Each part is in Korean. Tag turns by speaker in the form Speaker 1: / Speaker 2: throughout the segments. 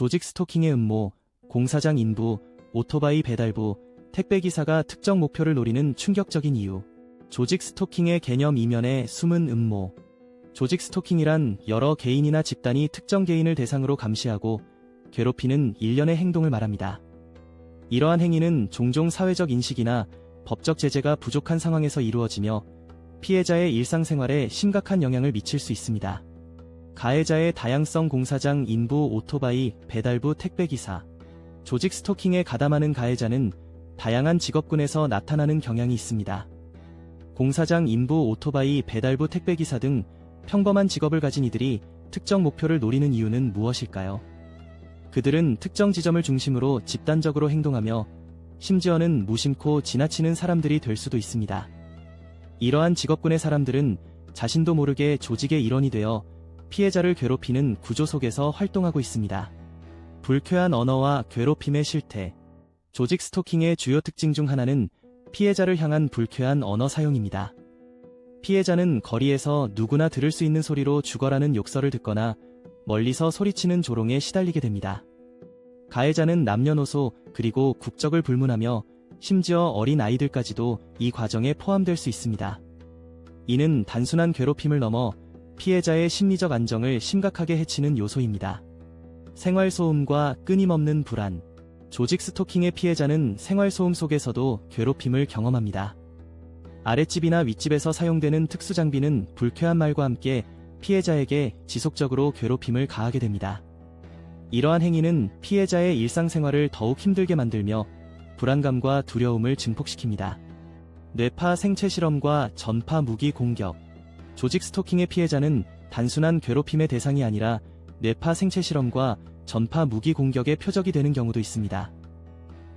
Speaker 1: 조직 스토킹의 음모, 공사장 인부, 오토바이 배달부, 택배기사가 특정 목표를 노리는 충격적인 이유. 조직 스토킹의 개념 이면에 숨은 음모. 조직 스토킹이란 여러 개인이나 집단이 특정 개인을 대상으로 감시하고 괴롭히는 일련의 행동을 말합니다. 이러한 행위는 종종 사회적 인식이나 법적 제재가 부족한 상황에서 이루어지며 피해자의 일상생활에 심각한 영향을 미칠 수 있습니다. 가해자의 다양성 공사장 인부 오토바이 배달부 택배기사 조직 스토킹에 가담하는 가해자는 다양한 직업군에서 나타나는 경향이 있습니다. 공사장 인부 오토바이 배달부 택배기사 등 평범한 직업을 가진 이들이 특정 목표를 노리는 이유는 무엇일까요? 그들은 특정 지점을 중심으로 집단적으로 행동하며 심지어는 무심코 지나치는 사람들이 될 수도 있습니다. 이러한 직업군의 사람들은 자신도 모르게 조직의 일원이 되어 피해자를 괴롭히는 구조 속에서 활동하고 있습니다. 불쾌한 언어와 괴롭힘의 실태. 조직 스토킹의 주요 특징 중 하나는 피해자를 향한 불쾌한 언어 사용입니다. 피해자는 거리에서 누구나 들을 수 있는 소리로 죽어라는 욕설을 듣거나 멀리서 소리치는 조롱에 시달리게 됩니다. 가해자는 남녀노소 그리고 국적을 불문하며 심지어 어린 아이들까지도 이 과정에 포함될 수 있습니다. 이는 단순한 괴롭힘을 넘어 피해자의 심리적 안정을 심각하게 해치는 요소입니다. 생활소음과 끊임없는 불안. 조직 스토킹의 피해자는 생활소음 속에서도 괴롭힘을 경험합니다. 아랫집이나 윗집에서 사용되는 특수장비는 불쾌한 말과 함께 피해자에게 지속적으로 괴롭힘을 가하게 됩니다. 이러한 행위는 피해자의 일상생활을 더욱 힘들게 만들며 불안감과 두려움을 증폭시킵니다. 뇌파 생체 실험과 전파 무기 공격. 조직 스토킹의 피해자는 단순한 괴롭힘의 대상이 아니라 뇌파 생체 실험과 전파 무기 공격의 표적이 되는 경우도 있습니다.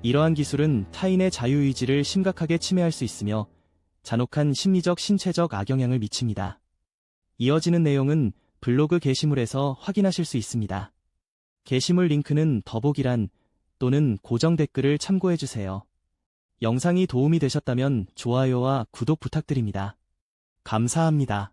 Speaker 1: 이러한 기술은 타인의 자유의지를 심각하게 침해할 수 있으며 잔혹한 심리적 신체적 악영향을 미칩니다. 이어지는 내용은 블로그 게시물에서 확인하실 수 있습니다. 게시물 링크는 더보기란 또는 고정 댓글을 참고해주세요. 영상이 도움이 되셨다면 좋아요와 구독 부탁드립니다. 감사합니다.